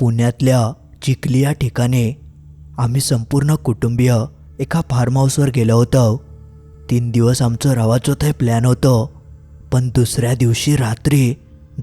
पुण्यातल्या चिखली या ठिकाणी आम्ही संपूर्ण कुटुंबीय एका फार्म हाऊसवर गेलो होतो. तीन दिवस आमचं रावाचं थंय प्लॅन होतं पण दुसऱ्या दिवशी रात्री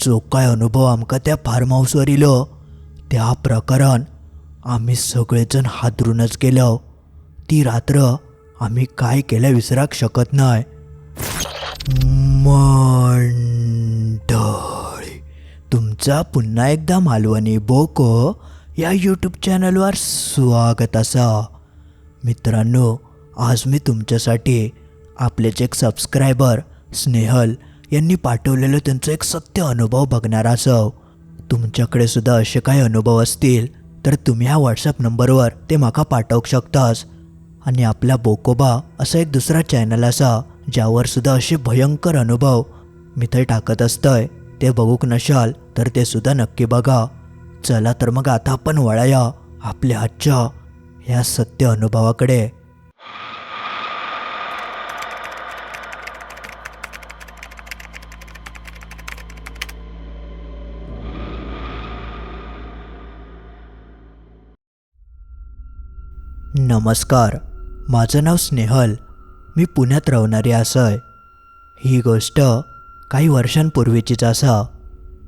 जो काय अनुभव आमका त्या फार्म हाऊसवर इलो त्या प्रकरण आम्ही सगळेजण हादरूनच गेलो. ती रात्र आम्ही काय केलं विसराक शकत नाही मन तुमचा पुन्हा एकदा मालवणी बोको या यूट्यूब चॅनलवर स्वागत असा. मित्रांनो आज मी तुमच्यासाठी आपलेच एक सबस्क्रायबर स्नेहल यांनी पाठवलेलं त्यांचं एक सत्य अनुभव बघणार असं. तुमच्याकडे सुद्धा असे काही अनुभव असतील तर तुम्ही ह्या व्हॉट्सअप नंबरवर ते माका पाठवू शकतास. आणि आपला बोकोबा असा एक दुसरा चॅनल असा ज्यावर सुद्धा असे भयंकर अनुभव मी थंय टाकत असतंय. ते बघूक नशाल तर ते सुद्धा नक्की बघा. चला तर मग आता आपण वळाया आपल्या आजच्या या सत्य अनुभवाकडे. नमस्कार. माझं नाव स्नेहल. मी पुण्यात राहणारी असय. ही गोष्ट काही वर्षांपूर्वीचीच असा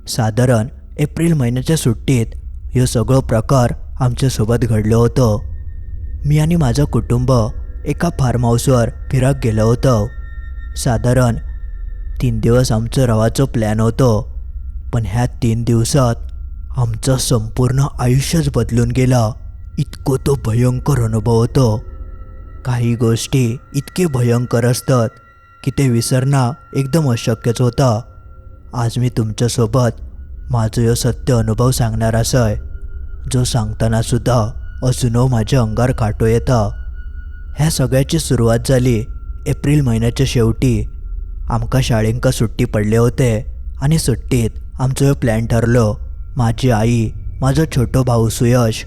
साधारण एप्रिल महिन्याच्या सुट्टीत हे सगळं प्रकार आमच्यासोबत घडलं होतं. मी आणि माझं कुटुंब एका फार्म हाऊसवर फिरक गेलो होतो. साधारण तीन दिवस आमचं रवाचं प्लॅन होतं पण ह्या तीन दिवसात आमचं संपूर्ण आयुष्यच बदलून गेला. इतकं तो भयंकर अनुभव होतो. काही गोष्टी इतके भयंकर असतात की ते विसरणं एकदम अशक्यच होतं. आज मी तुमच्यासोबत माझं यो सत्य अनुभव सांगणार असं जो सांगताना सुद्धा अजूनही माझ्या अंगार काटो येतं. ह्या सगळ्याची सुरुवात झाली एप्रिल महिन्याच्या शेवटी. आमका शाळेंका सुट्टी पडले होते आणि सुट्टीत आमचं हे प्लॅन ठरलो. माझी आई माझा छोटो भाऊ सुयश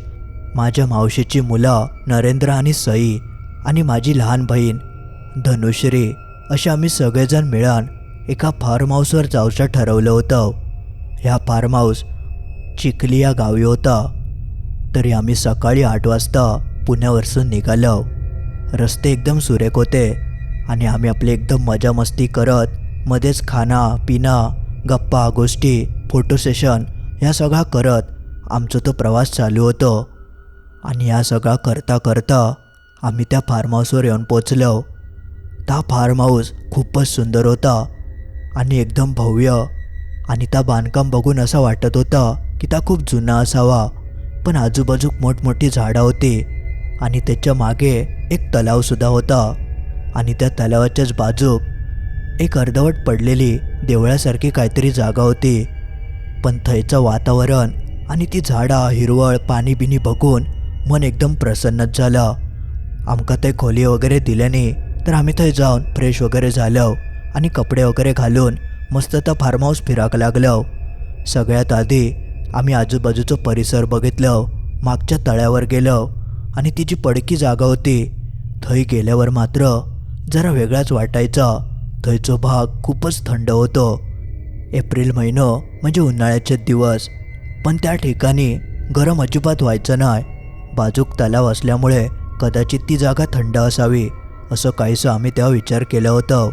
माझ्या मावशीची मुलं नरेंद्र आणि सई आणि माझी लहान बहीण धनुश्री असे आम्ही सगळेजण मिळून एका फार्म हाऊसवर जायचं ठरवलं होतं. ह्या फार्म हाऊस चिखली या गावी होता. तरी आम्ही सकाळी आठ वाजता पुण्यावरसून निघालो. रस्ते एकदम सुरेख होते आणि आम्ही आपली एकदम मजा मस्ती करत मध्येच खाना पिना गप्पा गोष्टी फोटो सेशन ह्या सगळा करत आमचा तो प्रवास चालू होतो. आणि या सगळा करता करता आम्ही त्या फार्म हाऊसवर येऊन पोचलो त्या फार्म हाऊस खूपच सुंदर होता आणि एकदम भव्य. आणि त्या बांधकाम बघून असं वाटत होता की त्या खूप जुना असावा. पण आजूबाजूक मोठमोठी झाडं होती आणि त्याच्यामागे एक तलावसुद्धा होता. आणि त्या तलावाच्याच बाजूक एक अर्धवट पडलेली देवळासारखी काहीतरी जागा होती. पण थंयचं वातावरण आणि ती झाडा हिरवळ पाणी बिनी बघून मन एकदम प्रसन्नच झालं. आमका ते खोली वगैरे दिल्याने तर आम्ही थंय जाऊन फ्रेश वगैरे झालो आणि कपडे वगैरे घालून मस्त तर फार्म हाऊस फिराक लागलो. सगळ्यात आधी आम्ही आजूबाजूचं परिसर बघितलं मागच्या तळ्यावर गेलो आणि ती जी पडकी जागा होती. थंय गेल्यावर मात्र जरा वेगळाच वाटायचा. थंयचो भाग खूपच थंड होतो. एप्रिल महिनो म्हणजे उन्हाळ्याचे दिवस. पण त्या ठिकाणी गरम अजिबात व्हायचं नाही. बाजूक तलाव असल्यामुळे कदाचित ती जागा थंड असावी. असं काहीसं आम्ही तेव्हा विचार केलं होतं.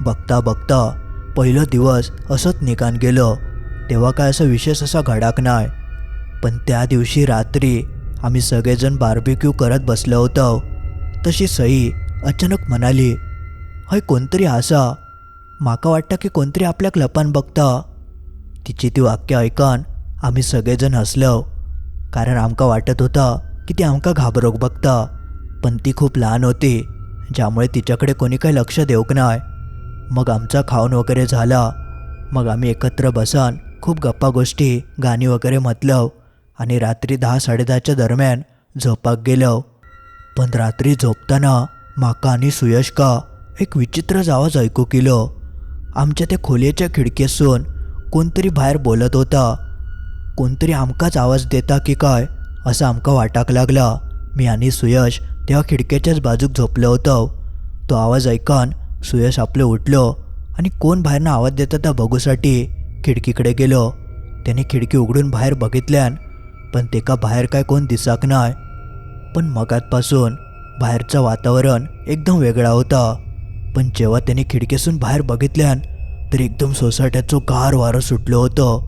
बघता बघता पहिलं दिवस असंच निघान गेलं. तेव्हा काय असं विशेष असा घडाक नाही. पण त्या दिवशी रात्री आम्ही सगळेजण बार्बिक्यू करत बसलो होतो. तशी सई अचानक म्हणाली हय कोणतरी असा. माका वाटतं की कोणतरी आपल्या लपान बघता. तिची ती वाक्य ऐकून आम्ही सगळेजण हसलो. कारण आमका वाटत होता की ती आमका घाबरोक बघता. पण ती खूप लहान होती. ज्यामुळे तिच्याकडे कोणी काही लक्ष देऊक नाही मग आमचा खाऊन वगैरे झाला. मग आम्ही एकत्र बसन खूप गप्पा गोष्टी गाणी वगैरे म्हटलं आणि रात्री दहा साडेदहाच्या दरम्यान झोपाक गेलो पण रात्री झोपताना माका आणि सुयशका एक विचित्रच आवाज ऐकू केलो. आमच्या त्या खोलीच्या खिडकीसून कोणतरी बाहेर बोलत होता. कोणतरी आमकाच आवाज देता की काय असं आमका वाटाक लागला. मी आणि सुयश तेव्हा खिडक्याच्याच बाजूक झोपलो होतो. तो आवाज ऐकून सुयश आपलं उठलो आणि कोण बाहेरनं आवाज देतं त्या बघूसाठी खिडकीकडे गेलो. त्याने खिडकी उघडून बाहेर बघितल्यान पण तेका बाहेर काय कोण दिसाक नाही पण मगातपासून बाहेरचं वातावरण एकदम वेगळा होता. पण जेव्हा त्याने खिडकीसून बाहेर बघितल्यान तर एकदम सोसायट्याचं गार वारं सुटलं होतं.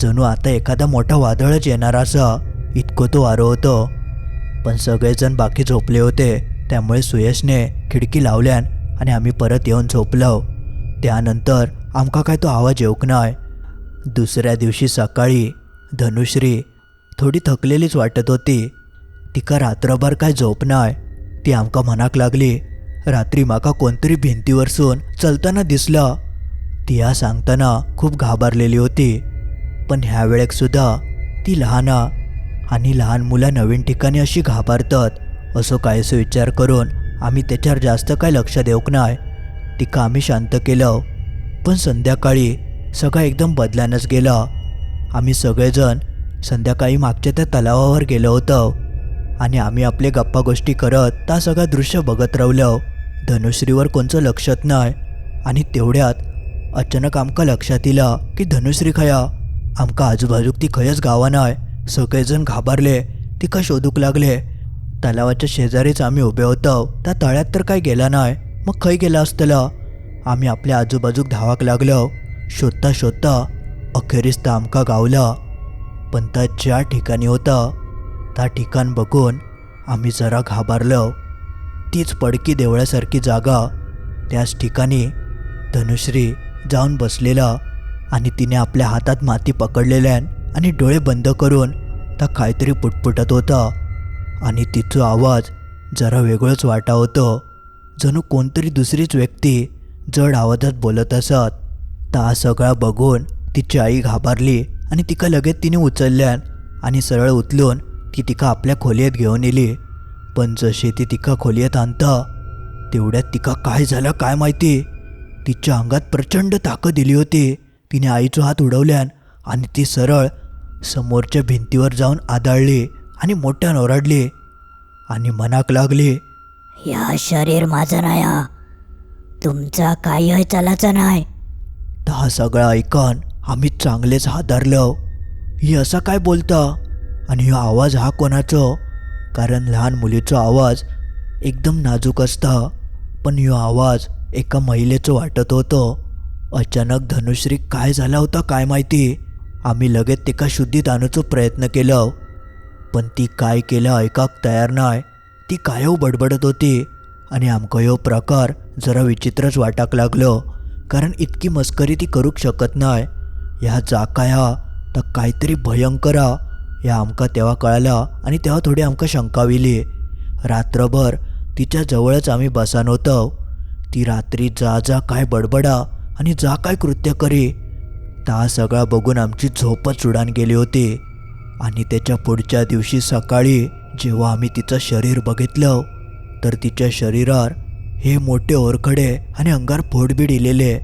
जणू आता एखादा मोठा वादळच येणार असा इतकं तो वारं होतं. पण सगळेजण बाकी झोपले होते. त्यामुळे सुयशने खिडकी लावल्यान आणि आम्ही परत येऊन झोपलो. त्यानंतर आमका काय तो आवाज येऊक नाय. दुसऱ्या दिवशी सकाळी धनुश्री थोडी थकलेलीच वाटत होती. तिका रात्रभर काय झोप नाय. ती आमका म्हणाक लागली रात्री म्हाका कोणतरी भिंतीवरसून चलताना दिसलं. ती सांगताना खूप घाबरलेली होती. पण ह्या वेळेक सुद्धा ती लहाना आणि लहान मुलं नवीन ठिकाणी अशी घाबरतात. असं काहीसं विचार करून आम्ही त्याच्यावर जास्त काय लक्ष देऊक नाय तिका आम्ही शांत केलं. पण संध्याकाळी सगळं एकदम बदलानंच गेलं. आम्ही सगळेजण संध्याकाळी मागच्या त्या तलावावर गेलो होतो. आणि आम्ही आपले गप्पा गोष्टी करत त्या सगळं दृश्य बघत राहिलो. धनुश्रीवर कोणचं लक्षात नाही. आणि तेवढ्यात अचानक आमका लक्षात इला की धनुश्री खया. आमका आजूबाजूक ती खयच गावा नाही सगळेजण घाबरले. तिका शोधूक लागले? तलावाच्या शेजारीच आम्ही उभे होतो. त्या तळ्यात तर काय गेला नाय मग खंय गेला असतला? आम्ही आपल्या आजूबाजूक धावाक लागलो. शोधता शोधता अखेरीस तर आमका गावला. पण त्या ज्या ठिकाणी होता त्या ठिकाण बघून आम्ही जरा घाबरलो. तीच पडकी देवळासारखी जागा. त्याच ठिकाणी धनुश्री जाऊन बसलेला आणि तिने आपल्या हातात माती पकडलेल्यान आणि डोळे बंद करून त्या काहीतरी पुटपुटत होता. आणि तिचा आवाज जरा वेगळंच वाटा होतं. जणू कोणतरी दुसरीच व्यक्ती जड आवाजात बोलत असत. ता सगळा बघून तिची आई घाबरली आणि तिका लगेच तिने उचलल्यान आणि सरळ उचलून ती तिका आपल्या खोलीत घेऊन येली पण जशी ती तिका खोलीत आणता तेवढ्यात तिका काय झालं काय माहिती? तिच्या अंगात प्रचंड ताकद दिली होती. तिने आईचा हात उडवल्यान आणि ती सरळ समोरच्या भिंतीवर जाऊन आदळली आणि मोठ्यानं ओरडली आणि मनाक लागली या शरीर माझं नाही हा. तुमचा काही चालायचं नाही. तर हा सगळा ऐकून आम्ही चांगलेच हादरलो. ही असा काय बोलता? आणि हा आवाज हा कोणाचो? कारण लहान मुलीचा आवाज एकदम नाजूक असता. पण ह्यो आवाज एका महिलेचो वाटत होतो. अचानक धनुश्री काय झाला होता काय माहिती? आम्ही लगेच तिका शुद्धीत आणूचो प्रयत्न केलो. पण ती काय केलं ऐकाक तयार नाही ती कायव बडबडत होती आणि आमकां ह्यो प्रकार जरा विचित्रच वाटाक लागलो कारण इतकी मस्करी ती करूक शकत नाही ह्या जाकाया तर काहीतरी भयंकर हा ह्या आमका तेव्हा कळाला आणि तेव्हा थोडी आमका शंकाविली रात्रभर तिच्या जवळच आम्ही बसान होतो. ती रात्री जा जा काय बडबडा आणि जा काय कृत्य करी. ता सगळा बघून आमची झोपच उडान गेली होती. आणि त्याच्या पुढच्या दिवशी सकाळी जेव्हा आम्ही तिचं शरीर बघितलं तर तिच्या शरीरावर हे मोठे ओरखडे आणि अंगार फोडबीड इलेले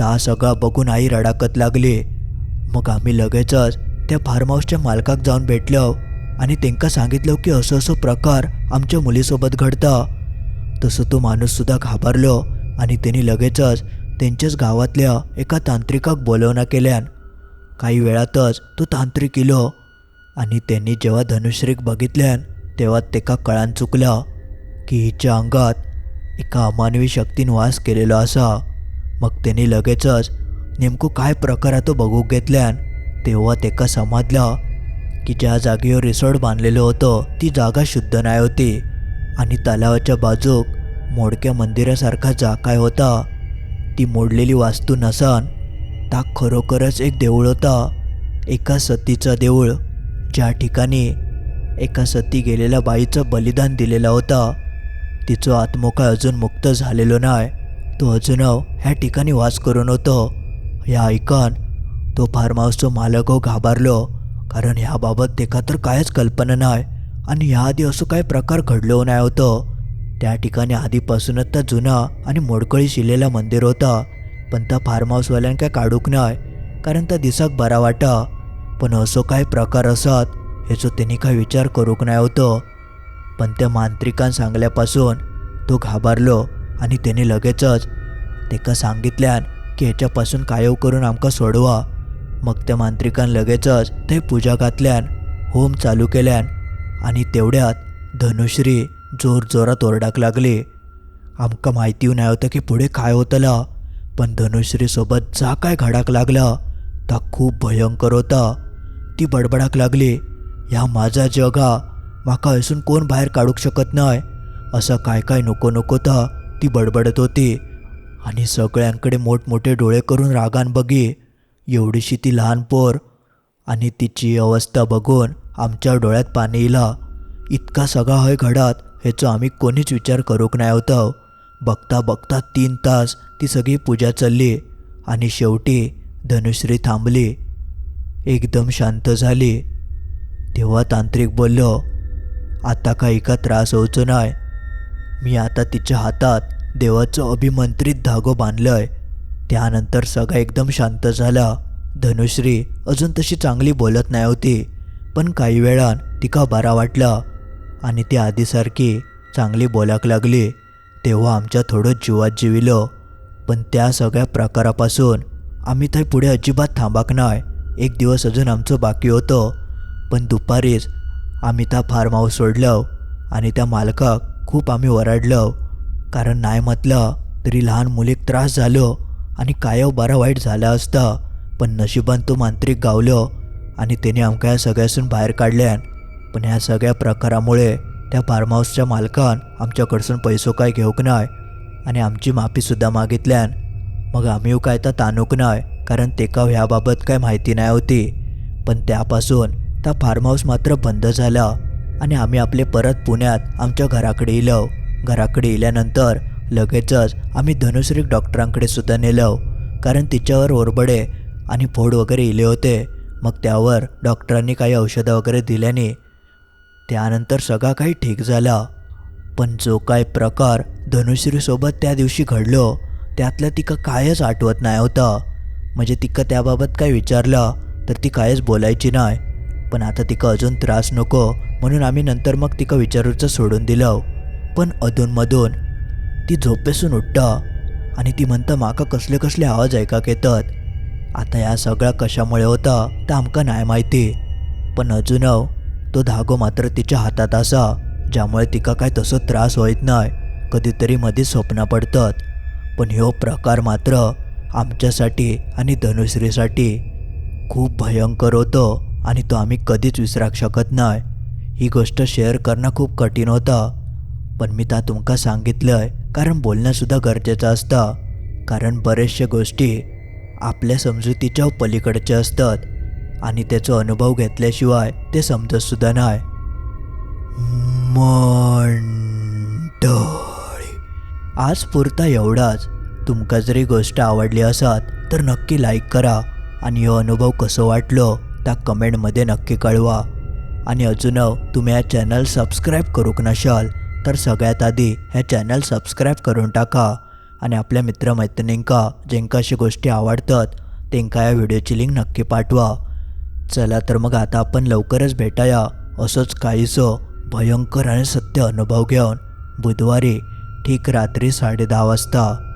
ता सगळा बघून आई रडाकत लागली. मग आम्ही लगेचच त्या फार्म हाऊसच्या मालकाक जाऊन भेटलो आणि त्यांका सांगितलं की असं असं प्रकार आमच्या मुलीसोबत घडता. तसं तो माणूससुद्धा घाबरलो आणि त्यांनी लगेचच त्यांच्याच गावातल्या एका तांत्रिकाक बोलवणा केल्यान काही वेळातच तो तांत्रिक इलो आणि त्यांनी जेव्हा धनुश्रीक बघितल्यान तेव्हा तेका कळान चुकला की हिच्या अंगात एका अमानवी शक्तीन वास केलेलो असा मग त्यांनी लगेचच नेमकं काय प्रकार आहे तो बघूक घेतल्यान तेव्हा तेका समजला की ज्या जागेवर रिसॉर्ट बांधलेलं होतं ती जागा शुद्ध नाही होती आणि तलावाच्या बाजूक मोडक्या मंदिरासारखा जा काय होता. ती मोडलेली वास्तू नसन ता खरोखरच एक देऊळ होता. एका सतीचं देऊळ ज्या ठिकाणी एका सती गेलेल्या बाईचं बलिदान दिलेला होता. तिचं आत्मोकाळ अजून मुक्त झालेलो नाही तो अजून ह्या ठिकाणी वास करून होतो. ह्या ऐकून तो फार्म हाऊसचा मालक हो घाबरलो कारण ह्याबाबत तेका तर कायच कल्पना नाही आणि ह्याआधी असं काही प्रकार घडलो नाही होतं. त्या ठिकाणी आधीपासूनच त्या जुना आणि मोडकळी शिलेला मंदिर होता. पण त्या फार्म हाऊसवाल्यान काय काढूक नाही कारण त्या दिसाक बरा वाटा पण असो काय प्रकार असत ह्याचो त्यांनी काय विचार करूक नाही होतं. पण त्या मांत्रिकान सांगल्यापासून तो घाबरलो आणि त्याने लगेचच तेका सांगितल्यान की ह्याच्यापासून कायव करून आमका सोडवा. मग त्या मांत्रिकान लगेचच ते पूजा घातल्यान होम चालू केल्यान आणि तेवढ्यात धनुश्री जोर जोरात ओरडाक लागले. आमकां म्हायती नाही होतं की पुढे काय होतला पण धनुश्रीसोबत जा काय घडाक लागला ता खूप भयंकर होता. ती बडबडाक लागली ह्या माझा जगा माका असून कोण बाहेर काढूक शकत नाही? असं काय काय नको नको होता ती बडबडत होती. आणि सगळ्यांकडे मोठमोठे डोळे करून रागान बघी. एवढीशी ती लहान पोर आणि तिची अवस्था बघून आमच्या डोळ्यात पाणी इला. इतका सगळा हय घडात हेचो आम्ही कोणीच विचार करूक नाही होतो. बघता बघता तीन तास ती सगळी पूजा चालली आणि शेवटी धनुश्री थांबली. एकदम शांत झाली. तेव्हा तांत्रिक बोललो आता काही का त्रास होवचो नाही मी आता तिच्या हातात देवाचं अभिमंत्रित धागो बांधलंय. त्यानंतर सगळा एकदम शांत झाला. धनुश्री अजून तशी चांगली बोलत नाही होती पण काही वेळान तिका बरा वाटला. आणि ती आधीसारखी चांगली बोलाक लागली तेव्हा आमच्या थोडं जीवात जिविलो. पण त्या सगळ्या प्रकारापासून आम्ही थंय पुढे अजिबात थांबाक नाय. एक दिवस अजून आमचं बाकी होतं. पण दुपारीच आम्ही त्या फार्म हाऊस सोडलो आणि त्या मालकाक खूप आम्ही ओरडलो कारण नाही म्हटलं तरी लहान मुलीक त्रास झालो आणि कायव बरा वाईट झाला असता. पण नशिबान तो मांत्रिक गावलो आणि त्याने आमकां ह्या सगळ्यासून बाहेर काढल्यान पण ह्या सगळ्या प्रकारामुळे त्या फार्म हाऊसच्या मालकान आमच्याकडसून पैसो काय घेवंक नाय आणि आमची माफीसुद्धा मागितल्यान मग आम्ही काय तर तानूक नाय कारण तेका ह्या बाबत काय माहिती नाही होती. पण त्यापासून त्या फार्म हाऊस मात्र बंद झाला आणि आम्ही आपले परत पुण्यात आमच्या घराकडे इलो घराकडे इल्यानंतर लगेचच आम्ही धनुश्री डॉक्टरांकडे सुद्धा नेलो कारण तिच्यावर ओरबडे आणि फोड वगैरे इले होते. मग त्यावर डॉक्टरांनी काही औषधं वगैरे दिल्याने त्यानंतर सगळा काही ठीक झाला. पण जो काय प्रकार धनुश्रीसोबत त्या दिवशी घडलो त्यातलं तिका कायच आठवत नाही होतं. म्हणजे तिका त्याबाबत काय विचारलं तर ती कायच बोलायची नाही. पण आता तिका अजून त्रास नको म्हणून आम्ही नंतर मग तिका विचारूचं सोडून दिलं. पण अधूनमधून ती झोपेसून उठता आणि ती म्हणता माका कसले कसले आवाज ऐकाक येतात. आता या सगळ्या कशामुळे होता तर आमका नाही माहिती. पण अजून तो धागो मात्र तिच्या हातात असा ज्यामुळे तिका काय तसो त्रास होत नाही कधीतरी मध्ये स्वप्न पडतात. पण ह्यो प्रकार मात्र आमच्यासाठी आणि धनुश्रीसाठी खूप भयंकर होतो आणि तो आम्ही कधीच विसराक शकत नाही. ही गोष्ट शेअर करणं खूप कठीण होतं. पण मी ता तुमका सांगितलंय कारण बोलणंसुद्धा गरजेचं असतं. कारण बरेचशा गोष्टी आपल्या समजुतीच्या पलीकडच्या असतात. आणि त्याचा अनुभव घेतल्याशिवाय ते समजतसुद्धा नाही. मंडळी आज पुरता एवढाच. तुमका जरी गोष्ट आवडली असत तर नक्की लाईक करा. आणि हो अनुभव कसं वाटलो त्या कमेंटमध्ये नक्की कळवा. आणि अजून तुम्ही हा चॅनल सबस्क्राईब करूक नशाल तर सगळ्यात आधी हे चॅनल सबस्क्राईब करून टाका. आणि आपल्या मित्रमैत्रिणींका ज्यांका अशी गोष्टी आवडतात त्यांका या व्हिडिओची लिंक नक्की पाठवा. चला तर मग आता आपण लवकरच भेटाया. असंच काहीसं भयंकर आणि सत्य अनुभव घेऊन बुधवारी ठीक रात्री साडेदहा वाजता